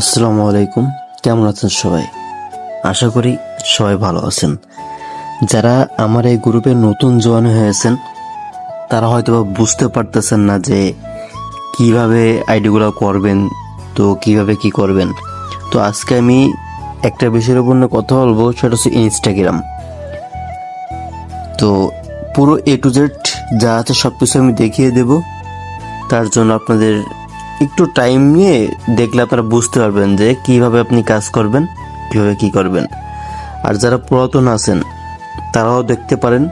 আসসালামু আলাইকুম। কেমন আছেন সবাই? আশা করি সবাই ভালো আছেন। যারা আমার এই গ্রুপে নতুন জয়েন হয়েছেন, তারা হয়তো বুঝতে পারতেছেন না যে কীভাবে আইডিগুলো করবেন, তো কীভাবে কি করবেন। তো আজকে আমি একটা বিষয়ের উপর কথা বলব, সেটা হচ্ছে ইনস্টাগ্রাম তো পুরো এ টু জেড যা আছে সব কিছু আমি দেখিয়ে দেব। তার জন্য আপনাদের একটু টাইম নিয়ে দেখলে আপনারা বুঝতে পারবেন যে কীভাবে আপনি কাজ করবেন, কীভাবে কি করবেন। আর যারা পুরাতন আছেন, তারাও দেখতে পারেন,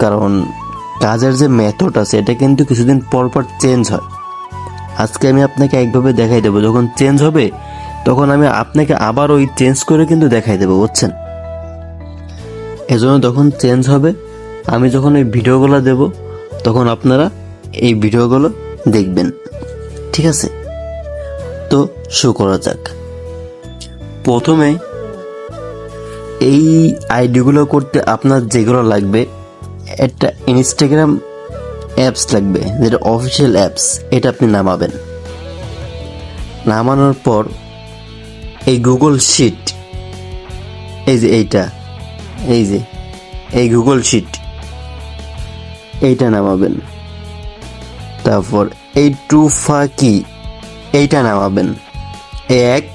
কারণ কাজের যে মেথড আছে, এটা কিন্তু কিছুদিন পর পর চেঞ্জ হয়। আজকে আমি আপনাকে একভাবে দেখাই দেবো, যখন চেঞ্জ হবে, তখন আমি আপনাকে আবার ওই চেঞ্জ করে কিন্তু দেখাই দেবো, বুঝছেন? এজন্য যখন চেঞ্জ হবে, আমি যখন ওই ভিডিওগুলো দেব, তখন আপনারা এই ভিডিওগুলো দেখবেন। ঠিক আছে? তো শুরু করা যাক। প্রথমে এই আইডিগুলো করতে আপনার যেগুলো লাগবে, একটা ইনস্টাগ্রাম অ্যাপস লাগবে, যেটা অফিসিয়াল অ্যাপস এটা আপনি নামাবেন। নামানোর পর এই গুগল শিট এই যে এইটা, এই যে, এই গুগল শিট এইটা নামাবেন। তারপর এই টু ফাঁকি এইটা নামাবেন। এক,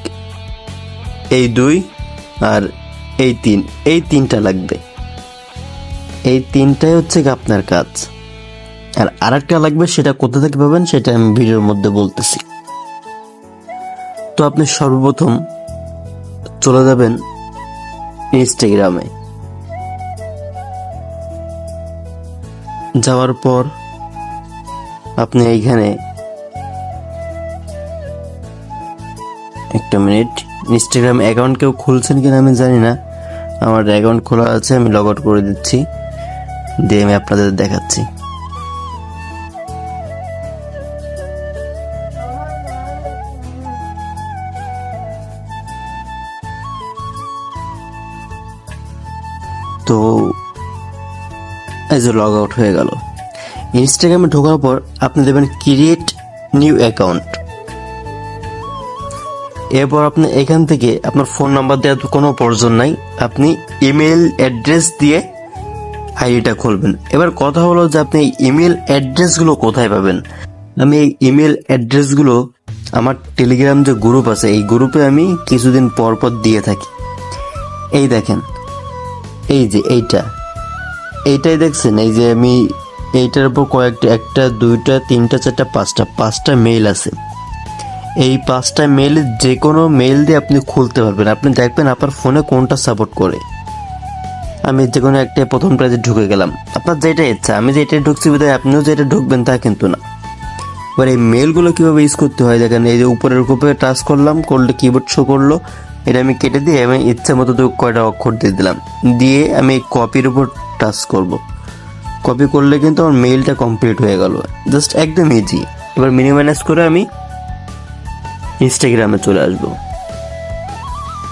এই দুই, আর এই তিন। এই তিনটা লাগবে। এই তিনটাই হচ্ছে আপনার কাজ। আর আরেকটা লাগবে, সেটা কোথা থেকে পাবেন সেটা আমি ভিডিওর মধ্যে বলতেছি। তো আপনি সর্বপ্রথম চলে যাবেন ইনস্টাগ্রামে যাওয়ার পর আপনি এইখানে একটা মিনিট। ইনস্টাগ্রাম অ্যাকাউন্ট কেউ খুলছেন কিনা আমি জানি না। আমার অ্যাকাউন্ট খোলা আছে, আমি লগ আউট করে দিচ্ছি। দিয়ে আমি আপনাদের দেখাচ্ছি। তো এই যে লগ আউট হয়ে গেল। ইনস্টাগ্রামে ঢোকার পর আপনি দেবেন ক্রিয়েট নিউ অ্যাকাউন্ট এরপর আপনি এখান থেকে আপনার ফোন নাম্বার দেওয়ার কোনো প্রয়োজন নাই। আপনি ইমেল অ্যাড্রেস দিয়ে আইডিটা খুলবেন। এবার কথা হলো যে আপনি এই ইমেল অ্যাড্রেসগুলো কোথায় পাবেন? আমি এই ইমেল অ্যাড্রেসগুলো আমার টেলিগ্রাম যে গ্রুপ আছে, এই গ্রুপে আমি কিছুদিন পর পর দিয়ে থাকি। এই দেখেন, এই যে এইটা, এইটাই দেখছেন, এই যে আমি এইটার উপর কয়েকটা, একটা, দুইটা, তিনটা, চারটা, পাঁচটা পাঁচটা মেইল আছে। এই পাঁচটা মেইল যে কোনো মেইল দিয়ে আপনি খুলতে পারবেন। আপনি দেখবেন আপনার ফোনে কোনটা সাপোর্ট করে। আমি যে কোনো একটা প্রথম প্রাইজে ঢুকে গেলাম। আপনার যেটা ইচ্ছা, আমি যেটা ঢুকছি বোধহয় আপনিও যেটা ঢুকবেন তা কিন্তু না। এবার এই মেলগুলো কীভাবে ইউজ করতে হয়? দেখেন, এই যে উপরের উপরে টাচ করলাম করলে কিবোর্ড শো করল। এটা আমি কেটে দিয়ে, আমি ইচ্ছে মতো কয়টা অক্ষর দিয়ে দিলাম। দিয়ে আমি কপির উপর টাচ করব। কপি করলে কিন্তু আমার মেইলটা কমপ্লিট হয়ে গেল। জাস্ট একদম ইজি এবার মিনিমাইজ করে আমি ইনস্টাগ্রামে চলে আসব।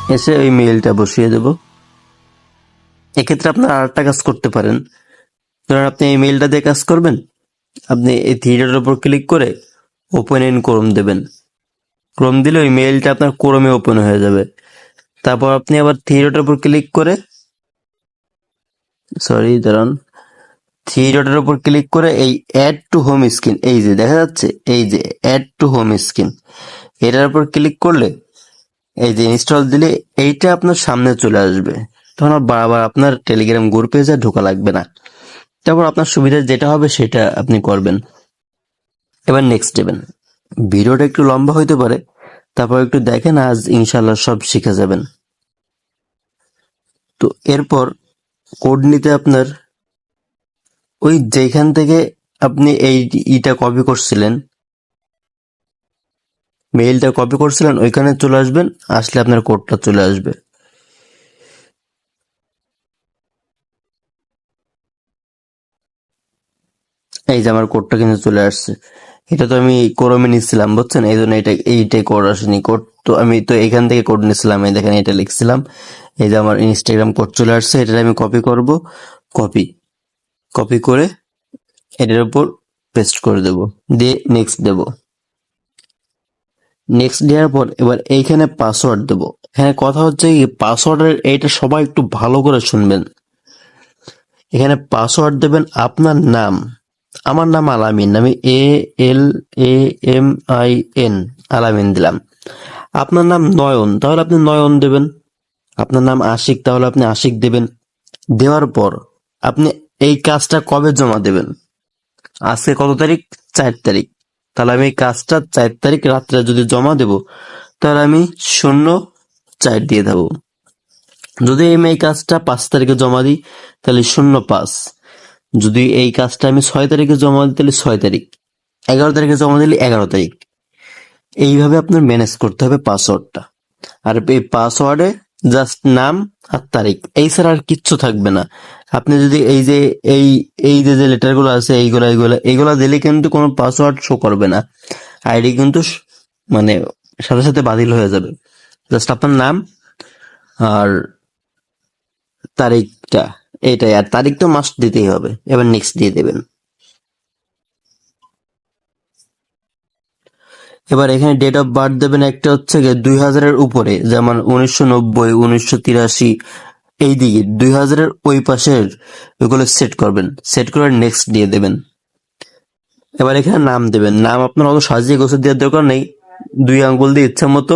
এসে ওই মেইলটা বসিয়ে দেব। এক্ষেত্রে আপনার আরেকটা কাজ করতে পারেন। ধরেন আপনি এই মেইলটা দিয়ে কাজ করবেন। আপনি এই থিয়েটারের উপর ক্লিক করে ওপেন ইন ক্রোম দেবেন। ক্রোম দিলে ওই মেইলটা আপনার ক্রোমে ওপেন হয়ে যাবে। তারপর আপনি আবার থিয়েটারের উপর ক্লিক করে সরি দাঁড়ান। থ্রি ডটের উপর ক্লিক করে এই অ্যাড টু হোম স্ক্রিন এই যে দেখা যাচ্ছে, এই যে অ্যাড টু হোম স্ক্রিন এটার উপর ক্লিক করলে এই যে ইনস্টল দিলে এইটা আপনার সামনে চলে আসবে। তখন বারবার আপনার টেলিগ্রাম গ্রুপে যা ঢোকা লাগবে না। তারপর আপনার সুবিধা যেটা হবে সেটা আপনি করবেন। এবার নেক্সট দেবেন ভিডিওটা একটু লম্বা হইতে পারে, তারপর একটু দেখেন আজ ইনশাল্লাহ সব শিখে যাবেন। তো এরপর কোড নিতে আপনার ওই যেখান থেকে আপনি এই ইটা কপি করছিলেন মেইলটা কপি করছিলেন, ওইখানে চলে আসবেন, আসলে আপনার কোডটা চলে আসবে। এই যে আমার কোডটা কিন্তু চলে আসছে। এটা তো আমি ক্রমে নিচ্ছিলাম, বুঝছেন? এই জন্য এটা, এইটাই কোড আসেনি। কোড তো আমি তো এখান থেকে কোড নিচ্ছিলাম, এই দেখেন এটা লিখছিলাম। এই যে আমার ইনস্টাগ্রাম কোড চলে আসছে এটা আমি কপি করব। কপি কপি করে এটার উপর পেস্ট করে দেব। দিয়ে নেক্সট দেব। নেক্সট দেওয়ার পর এবার এইখানে পাসওয়ার্ড দেব। এখানে কথা হচ্ছে কি পাসওয়ার্ডের এইটা সবাই একটু ভালো করে শুনবেন। এখানে পাসওয়ার্ড দেবেন আপনার নাম। আমার নাম আলামিন, আমি A L A M I N Alamin দিলাম। আপনার নাম নয়ন, তাহলে আপনি নয়ন দেবেন। আপনার নাম আশিক, তাহলে আপনি আশিক দেবেন। দেওয়ার পর আপনি এই কাজটা কবে জমা দেবেন? আজকে কত তারিখ? চার তারিখ। তাহলে আমি এই কাজটা চার তারিখ রাত্রে যদি জমা দেব, তাহলে আমি শূন্য চার দিয়ে দেবো। যদি আমি এই কাজটা পাঁচ তারিখে জমা দিই, তাহলে শূন্য পাঁচ। যদি এই কাজটা আমি ছয় তারিখে জমা দিই, তাহলে ছয় তারিখ। এগারো তারিখে জমা দিলে এগারো তারিখ। এইভাবে আপনার ম্যানেজ করতে হবে পাসওয়ার্ডটা। আর এই পাসওয়ার্ডে জাস্ট নাম আর তারিখ। এই ছাড়া আর কিচ্ছু থাকবে না। আপনি যদি এই যে, এই এই যে যে লেটারগুলো আছে, এইগুলা এইগুলা এইগুলা দিলে কিন্তু কোনো পাসওয়ার্ড শো করবে না। আইডি কিন্তু মানে সাথে সাথে বাতিল হয়ে যাবে। জাস্ট আপনার নাম আর তারিখটা, এটাই। আর তারিখ তো মাস্ট দিতেই হবে। এবার নেক্সট দিয়ে দেবেন। এবার এখানে ডেট অফ বার্থ দেবেন একটা হচ্ছে গিয়ে দুই হাজারের উপরে, যেমন উনিশশো নব্বই, উনিশশো তিরাশি এই দিকে দুই হাজারের ওই পাশের ওইগুলো সেট করবেন সেট করে নেক্সট দিয়ে দেবেন। এবার এখানে নাম দেবেন। নাম আপনার অত সাজিয়ে গোছে দেওয়ার দরকার নেই। দুই আঙ্গুল দিয়ে ইচ্ছা মতো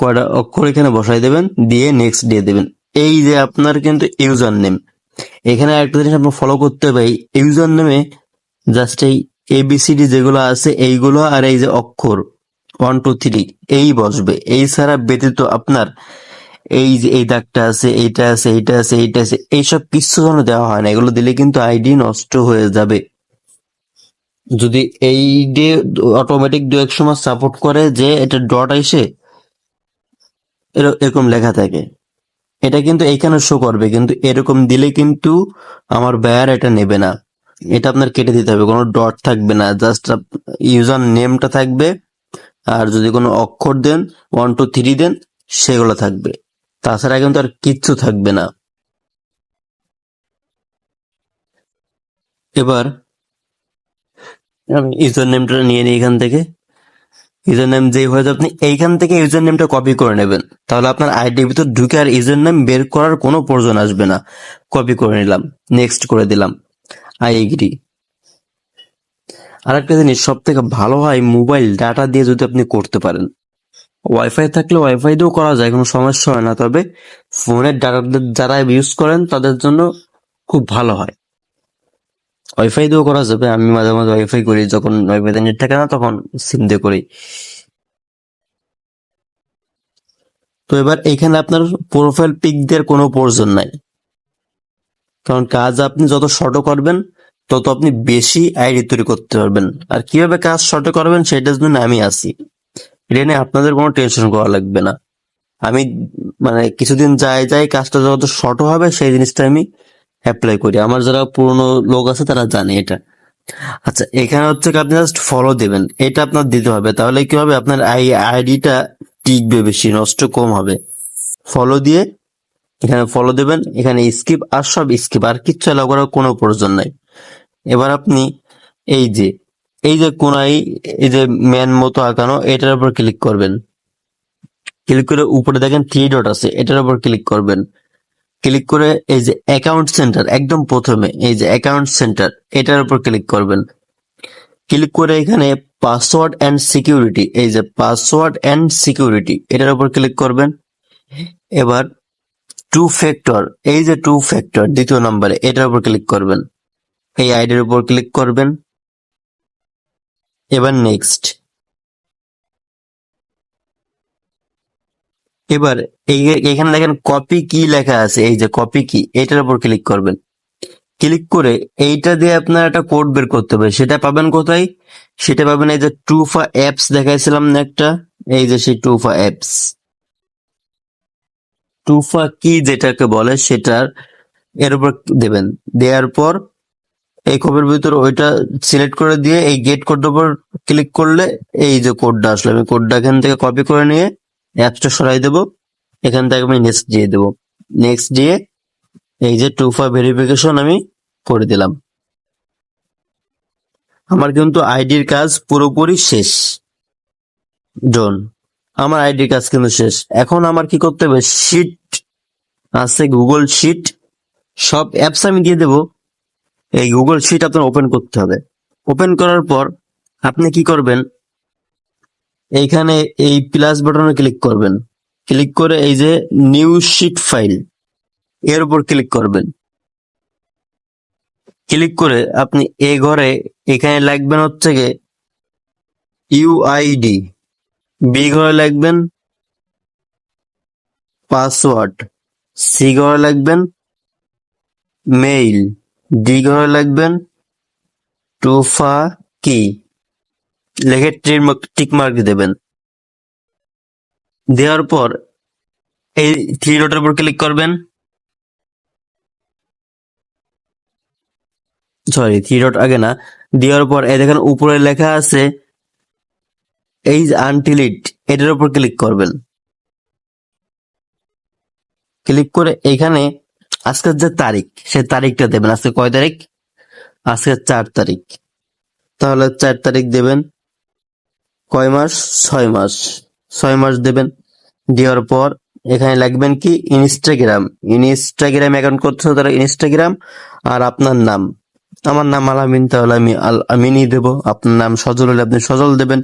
কয়টা অক্ষর এখানে বসাই দেবেন, দিয়ে নেক্সট দিয়ে দেবেন। এই যে আপনার কিন্তু ইউজার নেম এখানে একটা জিনিস আপনার ফলো করতে হবে ইউজার নেমে জাস্ট এই এবিসিডি যেগুলো আছে, এইগুলো আর এই যে অক্ষর ওয়ান টু থ্রি এই বসবে। এই ছাড়া ব্যতীত আপনার এই যে এই দাগটা আছে, এইটা আছে এইটা আছে এইটা আছে, এইসব কিছু যেন দেওয়া হয় না। এগুলো দিলে কিন্তু আইডি নষ্ট হয়ে যাবে। যদি এই ডে অটোমেটিক দু এক সময় সাপোর্ট করে যে এটা ডট এর- এরকম লেখা থাকে। এটা কিন্তু এইখানে শো করবে, কিন্তু এরকম দিলে কিন্তু আমার বায়ার এটা নেবে না। এটা আপনার কেটে দিতে হবে, কোনো ডট থাকবে না জাস্ট ইউজার নেমটা থাকবে, আর যদি কোনো অক্ষর দেন ওয়ান টু থ্রি দেন, সেগুলো থাকবে। তাছাড়া কিন্তু আর কিচ্ছু থাকবে না। এবার আমি ইউজার নেমটা নিয়ে নিই এখান থেকে। ইউজার নেম যেই হয়ে আপনি এইখান থেকে ইউজার নেমটা কপি করে নেবেন। তাহলে আপনার আইডির ভিতর ঢুকে আর ইউজার নেম বের করার কোনো প্রয়োজন আসবে না। কপি করে নিলাম নেক্সট করে দিলাম। আই এগ্রি আরেকটা জিনিস সব থেকে ভালো হয় মোবাইল ডাটা দিয়ে যদি আপনি করতে পারেন। ওয়াইফাই থাকলে ওয়াইফাই দিয়েও করা যায়, কোনো সমস্যা হয় না। তবে ফোনের ডাটা যারা ইউজ করেন, তাদের জন্য খুব ভালো হয়। ওয়াইফাই দিয়েও করা যাবে। আমি মাঝে মাঝে ওয়াইফাই করি, যখন ওয়াইফাইতে নেট থাকে না, তখন সিম দিয়ে করি। তো এবার এখানে আপনার প্রোফাইল পিক দেওয়ার কোনো প্রয়োজন নাই। কারণ কাজ আপনি যত শর্ট করবেন, তত আপনি বেশি আইডি তৈরি করতে পারবেন। আর কীভাবে কাজ শর্ট করবেন, সেটার জন্য আমি আছি। এটা নিয়ে আপনাদের কোনো টেনশন করা লাগবে না। আমি মানে কিছুদিন যাই যাই কাজটা যত শর্ট হবে, সেই জিনিসটা আমি অ্যাপ্লাই করি। আমার যারা পুরনো লোক আছে, তারা জানে এটা। আচ্ছা এখানে হচ্ছে আপনি জাস্ট ফলো দিবেন। এটা আপনার দিতে হবে। তাহলে কি হবে? আপনার আই, আইডিটা টিকবে বেশি, নষ্ট কম হবে। ফলো দিয়ে এখানে ফলো দেবেন, এখানে স্কিপ আর সব স্কিপ আর কিচ্ছু এলাও করার কোনো প্রয়োজন নাই। এবার আপনি এই যে এই যে কোনায়, এই যে ম্যান মতো আঁকানো, এটার উপর ক্লিক করবেন। ক্লিক করে উপরে দেখেন থ্রি ডট আছে, এটার উপর ক্লিক করবেন। ক্লিক করে এই যে অ্যাকাউন্ট সেন্টার একদম প্রথমে এই যে অ্যাকাউন্ট সেন্টার এটার উপর ক্লিক করবেন। ক্লিক করে এখানে পাসওয়ার্ড অ্যান্ড সিকিউরিটি এই যে পাসওয়ার্ড অ্যান্ড সিকিউরিটি এটার উপর ক্লিক করবেন। এবার টু ফ্যাক্টর এই যে টু ফ্যাক্টর দ্বিতীয় নম্বরে, এটার উপর ক্লিক করবেন। এই আইডির উপর ক্লিক করবেন। এবার নেক্সট এবার এখানে দেখেন কপি কি লেখা আছে, এই যে কপি কি এটার উপর ক্লিক করবেন। ক্লিক করে এইটা দিয়ে আপনার একটা কোড বের করতে হবে। সেটা পাবেন কোথায়? সেটা পাবেন এই যে টুফা অ্যাপস দেখাইছিলাম না একটা, এই যে সেই টুফা অ্যাপস টুফা কি যেটাকে বলে সেটার এর উপর দেবেন। দেওয়ার পর এই কোডের ভিতর ওইটা সিলেক্ট করে দিয়ে এই গেট কোডের উপর ক্লিক করলে এই যে কোডটা আসলো, আমি কোডটা এখান থেকে কপি করে নিয়ে অ্যাপসটা সরাই দেবো। এখান থেকে আমি নেক্সট দিয়ে দেবো। নেক্সট দিয়ে এই যে টুফা ভেরিফিকেশন আমি করে দিলাম। আমার কিন্তু আইডির কাজ পুরোপুরি শেষ। ডন আমার আইডি কাজ কিন্তু শেষ। এখন আমার কি করতে হবে? শিট আছে গুগল শিট সব অ্যাপস আমি দিয়ে দেব। এই গুগল শিট আপনার ওপেন করতে হবে। ওপেন করার পর আপনি কি করবেন? এইখানে এই প্লাস বাটনে ক্লিক করবেন। ক্লিক করে এই যে নিউ শিট ফাইল এর উপর ক্লিক করবেন। ক্লিক করে আপনি এই ঘরে এখানে লিখবেন হচ্ছে গিয়ে ইউআইডি বি ঘরে লাগবেন পাসওয়ার্ড সি ঘরে লিখবেন মেইল ডি ঘরে লিখবেন, টুফা কি? লিখে টিক মার্ক দেবেন। দেওয়ার পর এই থ্রি ডটের উপর ক্লিক করবেন। সরি থ্রি ডট আগে না। দেওয়ার পর এই দেখেন উপরে লেখা আছে, এই আনটিলিট এটার উপর ক্লিক করবেন। ক্লিক করে এখানে আজকের যে তারিখ সে তারিখটা দেবেন। আজকে কয় তারিখ? আজকে চার তারিখ। তাহলে চার তারিখ দেবেন কয় মাস? ছয় মাস। ছয় মাস দেবেন। দেওয়ার পর এখানে লাগবেন কি? ইনস্টাগ্রাম ইনস্টাগ্রাম অ্যাকাউন্ট করতে হবে তারা ইনস্টাগ্রাম আর আপনার নাম। আমার নাম আলামিন, তাহলে আমি আল আমিনই দেব। আপনার নাম সজল হলে আপনি সজল দেবেন।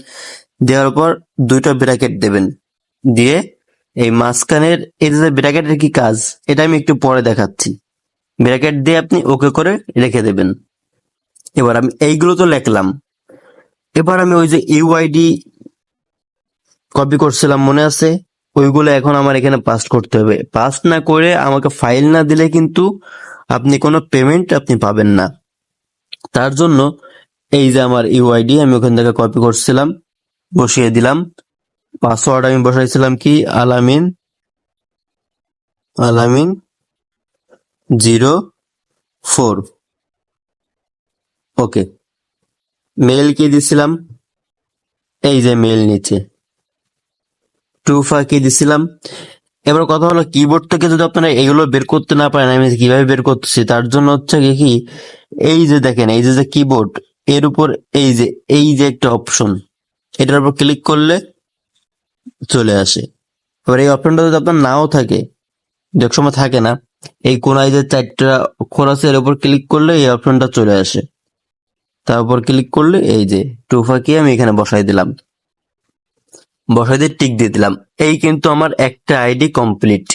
দেওয়ার পর দুইটা ব্র্যাকেট দেবেন। দিয়ে এই মাঝখানের এই যে ব্র্যাকেটের কি কাজ, এটা আমি একটু পরে দেখাচ্ছি। ব্র্যাকেট দিয়ে আপনি ওকে করে রেখে দেবেন। এবার আমি এইগুলো তো লিখলাম। এবার আমি ওই যে ইউআইডি কপি করছিলাম, মনে আছে? ওইগুলো এখন আমার এখানে পাস্ট করতে হবে। পাস্ট না করে আমাকে ফাইল না দিলে কিন্তু আপনি কোনো পেমেন্ট আপনি পাবেন না। তার জন্য এই যে আমার ইউআইডি আমি ওখান থেকে কপি করছিলাম, বসিয়ে দিলাম। পাসওয়ার্ড আমি বসাইছিলাম কি? আলামিন আলামিন জিরো ফোর। ওকে। মেল কি দিছিলাম? এই যে মেল নিচে। টুফা কি দিছিলাম? এবার কথা হলো কিবোর্ড থেকে যদি আপনারা এগুলো বের করতে না পারেন, আমি কীভাবে বের করতেছি? তার জন্য হচ্ছে কি কি, এই যে দেখেন, এই যে যে কিবোর্ড এর উপর এই যে এই যে একটা অপশন এটার উপর ক্লিক করলে চলে আসে। এবার এই অপশনটা যদি আপনার নাও থাকে এক সময় থাকে না, এই কোনায় যে চারটা অক্ষর আছে, এর উপর ক্লিক করলে এই অপশনটা চলে আসে। তার উপর ক্লিক করলে এই যে টুফাকে আমি এখানে বসাই দিলাম। বসাই দিয়ে টিক দিয়ে দিলাম। এই কিন্তু আমার একটা আইডি কমপ্লিট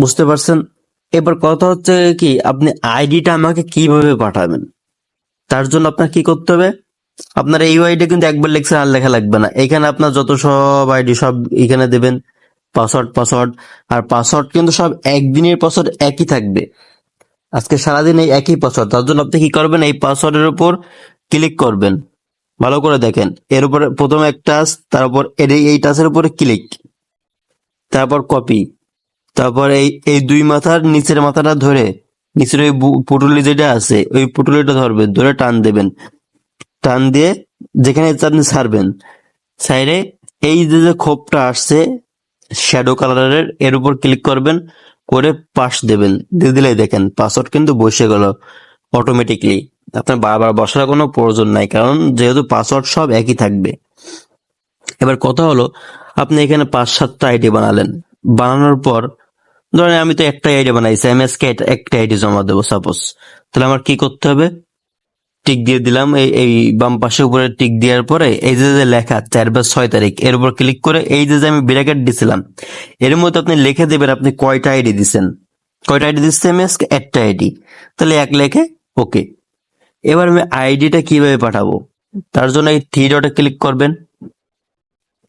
বুঝতে পারছেন? এবার কথা হচ্ছে কি, আপনি আইডিটা আমাকে কীভাবে পাঠাবেন? তার জন্য আপনার কি করতে হবে? আপনার এই আইডি কিন্তু একবার লেখছেন আর লেখা লাগবে না। এখানে আপনার যত সব আইডি সব এখানে দেবেন পাসওয়ার্ড পাসওয়ার্ড আর পাসওয়ার্ড কিন্তু সব একদিনের পাসওয়ার্ড একই থাকবে। আজকে সারাদিন এই একই পাসওয়ার্ড তার জন্য আপনি কি করবেন? এই পাসওয়ার্ডের উপর ক্লিক করবেন। ভালো করে দেখেন। এর উপরে প্রথমে এক টাচ তারপর এর এই- টাচের উপরে ক্লিক তারপর কপি তারপর এই এই দুই মাথার নিচের মাথাটা ধরে, নিচের ওই পুটুলি যেটা আছে, ওই পুটুলিটা ধরবেন, ধরে টান দেবেন। টান দিয়ে যেখানে আপনি ছাড়বেন। সাইডে এই যে যে খোপটা আসছে শ্যাডো কালারের এর উপর ক্লিক করবেন, করে পাস দেবেন। দিয়ে দিলেই দেখেন পাসওয়ার্ড কিন্তু বসে গেল অটোমেটিকলি আপনার বারবার বসার কোনো প্রয়োজন নাই, কারণ যেহেতু পাসওয়ার্ড সব একই থাকবে। এবার কথা হলো, আপনি এখানে পাঁচ, সাতটা আইডি বানালেন। বানানোর পর, ধরেন আমি তো একটা আইডি বানাইছি আজকে এটা- একটা আইডি জমা দেবো সাপোজ তাহলে আমার কি করতে হবে? টিক দিয়ে দিলাম। এই এই বাম পাশে উপরে টিক দেওয়ার পরে এই যে যে লেখা চার বা ছয় তারিখ, এর উপর ক্লিক করে এই যে যে আমি ব্র্যাকেট দিছিলাম, এর মধ্যে আপনি লিখে দেবেন আপনি কয়টা আইডি দিছেন। কয়টা আইডি দিচ্ছে আমি আজকে? একটা আইডি তাহলে এক লেখে ওকে এবার আমি আইডিটা কীভাবে পাঠাবো? তার জন্য এই থ্রি ডটে ক্লিক করবেন।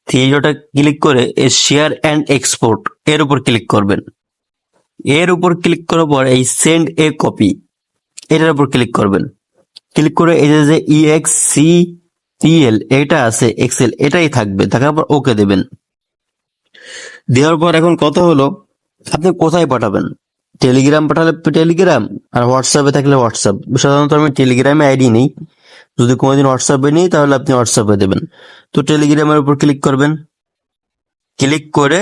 থ্রি ডটে ক্লিক করে এই শেয়ার অ্যান্ড এক্সপোর্ট এর উপর ক্লিক করবেন। এর উপর ক্লিক করার পর এই সেন্ড এ কপি এটার উপর ক্লিক করবেন। ক্লিক করে এই যে ইএক্স টিএল এটা আছে এক্সেল এটাই থাকবে থাকার পর ওকে দেবেন। দেওয়ার পর এখন কথা হলো? আপনি কোথায় পাঠাবেন? টেলিগ্রাম পাঠালে টেলিগ্রাম আর হোয়াটসঅ্যাপে থাকলে হোয়াটসঅ্যাপ সাধারণত আমি টেলিগ্রামে আইডি নেই। যদি কোনোদিন হোয়াটসঅ্যাপে নিই, তাহলে আপনি হোয়াটসঅ্যাপে দেবেন। তো টেলিগ্রামের উপর ক্লিক করবেন। ক্লিক করে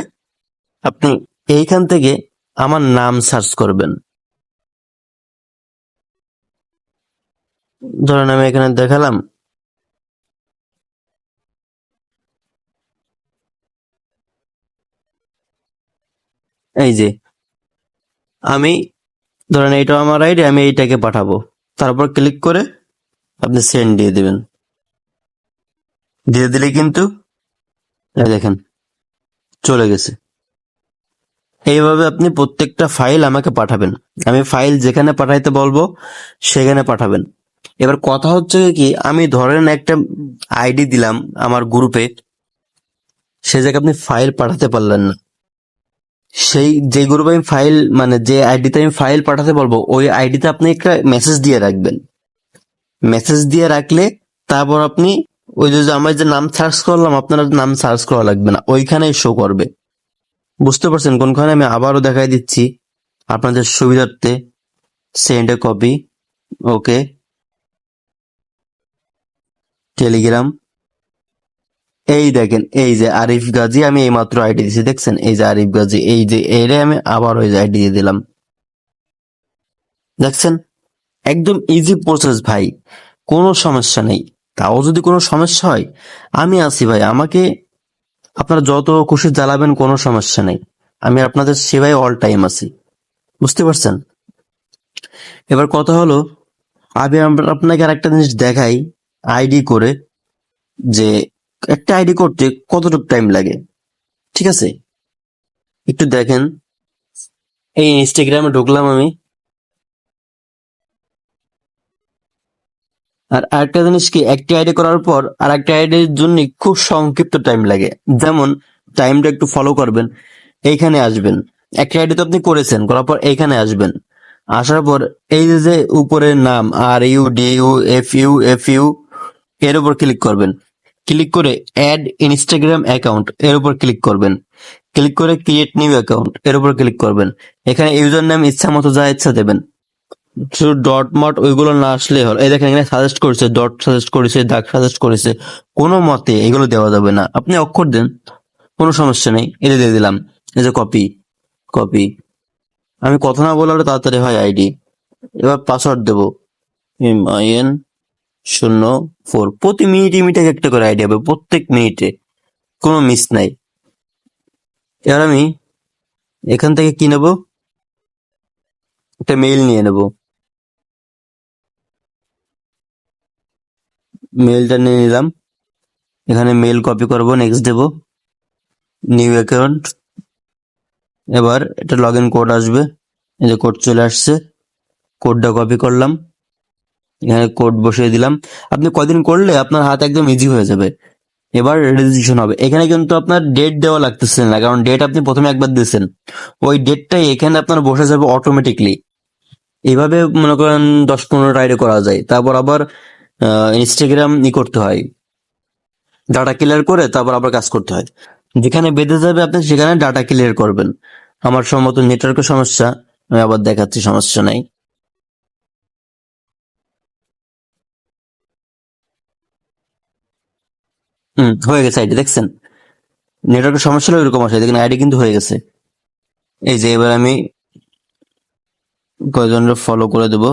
আপনি এইখান থেকে আমার নাম সার্চ করবেন। ধরেন আমি এখানে দেখালাম। এই যে, আমি ধরেন এইটা আমার আইডি আমি এইটাকে পাঠাবো। তারপর ক্লিক করে আপনি সেন্ড দিয়ে দেবেন। দিয়ে দিলে কিন্তু দেখেন, চলে গেছে। এইভাবে আপনি প্রত্যেকটা ফাইল আমাকে পাঠাবেন। আমি ফাইল যেখানে পাঠাইতে বলব, সেখানে পাঠাবেন। এবার কথা হচ্ছে কি, আমি ধরেন একটা আইডি দিলাম আমার গ্রুপে, সে জায়গায় আপনি ফাইল পাঠাতে পারলেন না। সেই, যে গ্রুপে আমি ফাইল মানে যে আইডিতে আমি ফাইল পাঠাতে বলব ওই আইডিতে আপনি একটা মেসেজ দিয়ে রাখবেন। মেসেজ দিয়ে রাখলে তারপর আপনি ওই যে যে আমার যে নাম সার্চ করলাম, আপনার নাম সার্চ করা লাগবে না, ওইখানেই শো করবে। বুঝতে পারছেন? কোনখানে আমি আবারও দেখাই দিচ্ছি আপনাদের সুবিধার্থে। Send a copy okay Telegram এই দেখেন, এই যে আরিফ গাজী আমি এই মাত্র আইডি দিছি, দেখছেন? এই যে আরিফ গাজী এই যে এরে আমি আবার ওই যে আইডি দিয়ে দিলাম। দেখছেন? একদম ইজি প্রসেস ভাই, কোনো সমস্যা নেই। তাও যদি কোনো সমস্যা হয়, আমি আছি ভাই, আমাকে আপনারা যত খুশি জ্বালাবেন, কোনো সমস্যা নেই। আমি আপনাদের সেবায় অল টাইম আছি। বুঝতে পারছেন? এবার কথা হলো আমি আপনাকে আর একটা জিনিস দেখাই। আইডি করে যে, একটা আইডি করতে কতটুকু টাইম লাগে, ঠিক আছে? একটু দেখেন। এই ইনস্টাগ্রামে ঢুকলাম আমি। আর আরেকটা জিনিস কি, একটা আইডি করার পর আর একটা আইডির জন্য খুব সংক্ষিপ্ত টাইম লাগে। যেমন টাইমটা একটু ফলো করবেন, এইখানে আসবেন। একটা আইডি তো আপনি করেছেন, করার পর এইখানে আসবেন। আসার পর এই যে উপরের নাম আর U D U F U F U এর উপর ক্লিক করবেন। ক্লিক করে অ্যাড ইনস্টাগ্রাম অ্যাকাউন্ট এর উপর ক্লিক করবেন। ক্লিক করে ক্রিয়েট নিউ অ্যাকাউন্ট এর উপর ক্লিক করবেন। এখানে ইউজার নাম ইচ্ছা মতো যা ইচ্ছা দেবেন। শুধু ডট মট ওইগুলো না আসলে হলো এই দেখেন এখানে সাজেস্ট করেছে ডট সাজেস্ট করেছে দাগ সাজেস্ট করেছে। কোনো মতে এগুলো দেওয়া যাবে না। আপনি অক্ষর দেন, কোনো সমস্যা নেই। এটা দিয়ে দিলাম। এই যে কপি কপি আমি কথা না বলার তাড়াতাড়ি হয় আইডি এবার পাসওয়ার্ড দেবো। এম আই এন শূন্য, ফোর। প্রতি মিনিটে মিনিটে একটা করে আইডি হবে, প্রত্যেক মিনিটে। কোনো মিস নাই। এবার আমি এখান থেকে কি নেব? একটা মেইল নিয়ে নেব। মেইলটা নিয়ে নিলাম। এখানে মেইল কপি করব নেক্সট দেব। নিউ অ্যাকাউন্ট এবার এটা লগ ইন কোড আসবে। এই যে কোড চলে আসছে। কোডটা কপি করলাম। এখানে কোড বসিয়ে দিলাম। আপনি কদিন করলে আপনার হাত একদম ইজি হয়ে যাবে। এবার রেজিস্ট্রেশন হবে। এখানে কিন্তু আপনার ডেট দেওয়া লাগতেছে না, কারণ ডেট আপনি প্রথমে একবার দিয়েছেন। ওই ডেটটাই এখানে আপনার বসে যাবে অটোমেটিকলি এইভাবে মনে করেন দশ পনেরোটা আইডি করা যায়। তারপর আবার ইনস্টাগ্রাম ই করতে হয়। ডাটা ক্লিয়ার করে তারপর আবার কাজ করতে হয়। যেখানে বেঁধে যাবে আপনি সেখানে ডাটা ক্লিয়ার করবেন। আমার সম্ভবত নেটওয়ার্কের সমস্যা, আমি আবার দেখাচ্ছি, সমস্যা নাই। হুম, হয়ে গেছে আইডি, দেখছেন? নেটওয়ার্কের সমস্যা হলে এরকম আসে, দেখেন, আইডি কিন্তু হয়ে গেছে। এই যে এবার আমি কয়জনের ফলো করে দেব?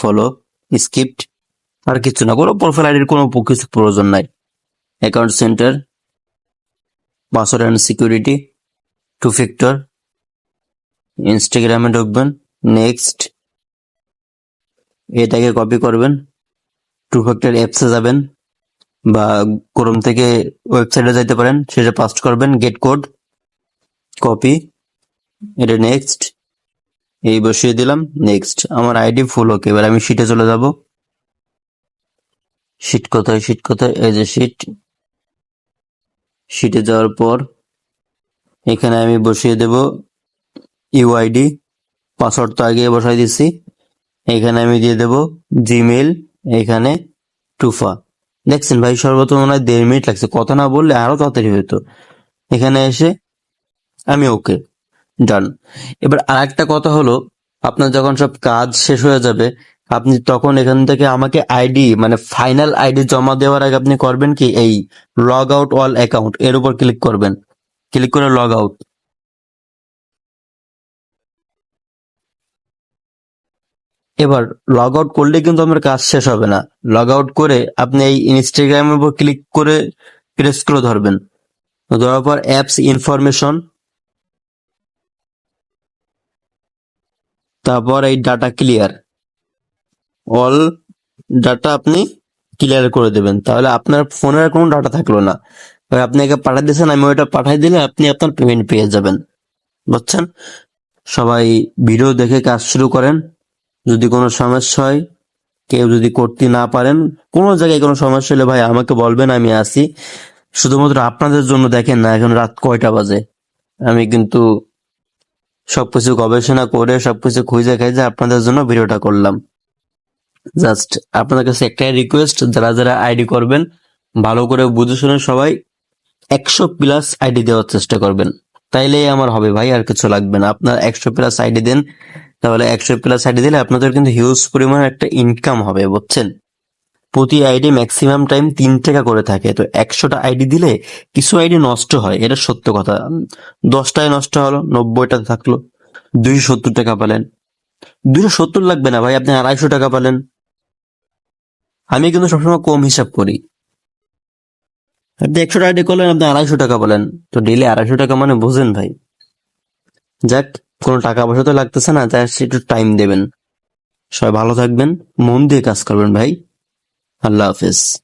ফলো স্কিপ্ট আর কিছু না, কোনো প্রোফাইল আইডির কোনো কিছু প্রয়োজন নাই। Account centre password and security two factor ইনস্টাগ্রামে ঢুকবেন নেক্সট এটাকে কপি করবেন। টু ফ্যাক্টর অ্যাপসে যাবেন বা ক্রোম থেকে ওয়েবসাইটে যাইতে পারেন। সেটা পাস্ট করবেন গেট কোড কপি এটা নেক্সট এই বসিয়ে দিলাম নেক্সট আমার আইডি ফুল ওকে এবার আমি শিটে চলে যাব। শিট কোথায় শিট কোথায়? এই যে শিট শিটে যাওয়ার পর এখানে আমি বসিয়ে দেব ইউআইডি পাসওয়ার্ড তো আগে বসাই দিচ্ছি এখানে আমি দিয়ে দেব জিমেল এখানে টুফা। দেখছেন ভাই, সর্বপ্রথম মনে হয় দেড় মিনিট লাগছে। কথা না বললে আরও তাড়াতাড়ি হতো এখানে এসে আমি ওকে। ডান। এবার আর একটা কথা হলো, আপনার যখন সব কাজ শেষ হয়ে যাবে, আপনি তখন এখান থেকে আমাকে আইডি মানে ফাইনাল আইডি জমা দেওয়ার আগে আপনি করবেন কি, এই লগ আউট অল অ্যাকাউন্ট, এর উপর ক্লিক করবেন। ক্লিক করে লগ আউট। এবার লগ আউট করলে কিন্তু আমার কাজ শেষ হবে না। লগ আউট করে আপনি এই ইনস্টাগ্রামের উপর ক্লিক করে প্রেস করে ধরবেন। ধরার পর অ্যাপস ইনফরমেশন তারপর এই ডাটা ক্লিয়ার অল ডাটা আপনি ক্লিয়ার করে দেবেন। তাহলে আপনার ফোনের কোনো ডাটা থাকল না। এবার আপনি একে পাঠাই দিয়েছেন, আমি ওইটা পাঠাই দিলে আপনি আপনার পেমেন্ট পেয়ে যাবেন। বুঝছেন? সবাই ভিডিও দেখে কাজ শুরু করেন। যদি কোনো সমস্যা হয়, কেউ যদি করতে না পারেন, কোনো জায়গায় কোনো সমস্যা হলে ভাই আমাকে বলবেন, আমি আসি। শুধুমাত্র আপনাদের জন্য দেখেন না, এখন রাত কয়টা বাজে। আমি কিন্তু সবকিছু গবেষণা করে, সবকিছু খুঁজে খাইজে আপনাদের জন্য ভিডিওটা করলাম। জাস্ট আপনাদের কাছে একটাই রিকোয়েস্ট যারা যারা আইডি করবেন, ভালো করে বুঝে শুনে সবাই একশো প্লাস আইডি দেওয়ার চেষ্টা করবেন। তাইলেই আমার হবে ভাই, আর কিছু লাগবে না। আপনার একশো প্লাস আইডি দেন তাহলে একশো প্লাস আইডি দিলে আপনাদের কিন্তু হিউজ পরিমাণ একটা ইনকাম হবে, বুঝছেন? প্রতি আইডি ম্যাক্সিমাম টাইম তিন টাকা করে থাকে, তো একশোটা আইডি দিলে কিছু আইডি নষ্ট হয়, এটা সত্য কথা। দশটায় নষ্ট হলো, নব্বইটা থাকল, দুইশো সত্তর টাকা পেলেন। দুইশো সত্তর লাগবে না ভাই, আপনি আড়াইশো টাকা পেলেন। আমি কিন্তু সবসময় কম হিসাব করি। আপনি একশো আইডি করলেন, আপনি আড়াইশো টাকা বলেন তো ডেলি আড়াইশো টাকা মানে বোঝেন ভাই। যাক কোনো টাকা পয়সা তো লাগতেছে না, তাই একটু টাইম দেবেন। সবাই ভালো থাকবেন, মন দিয়ে কাজ করবেন ভাই। আল্লাহ হাফেজ।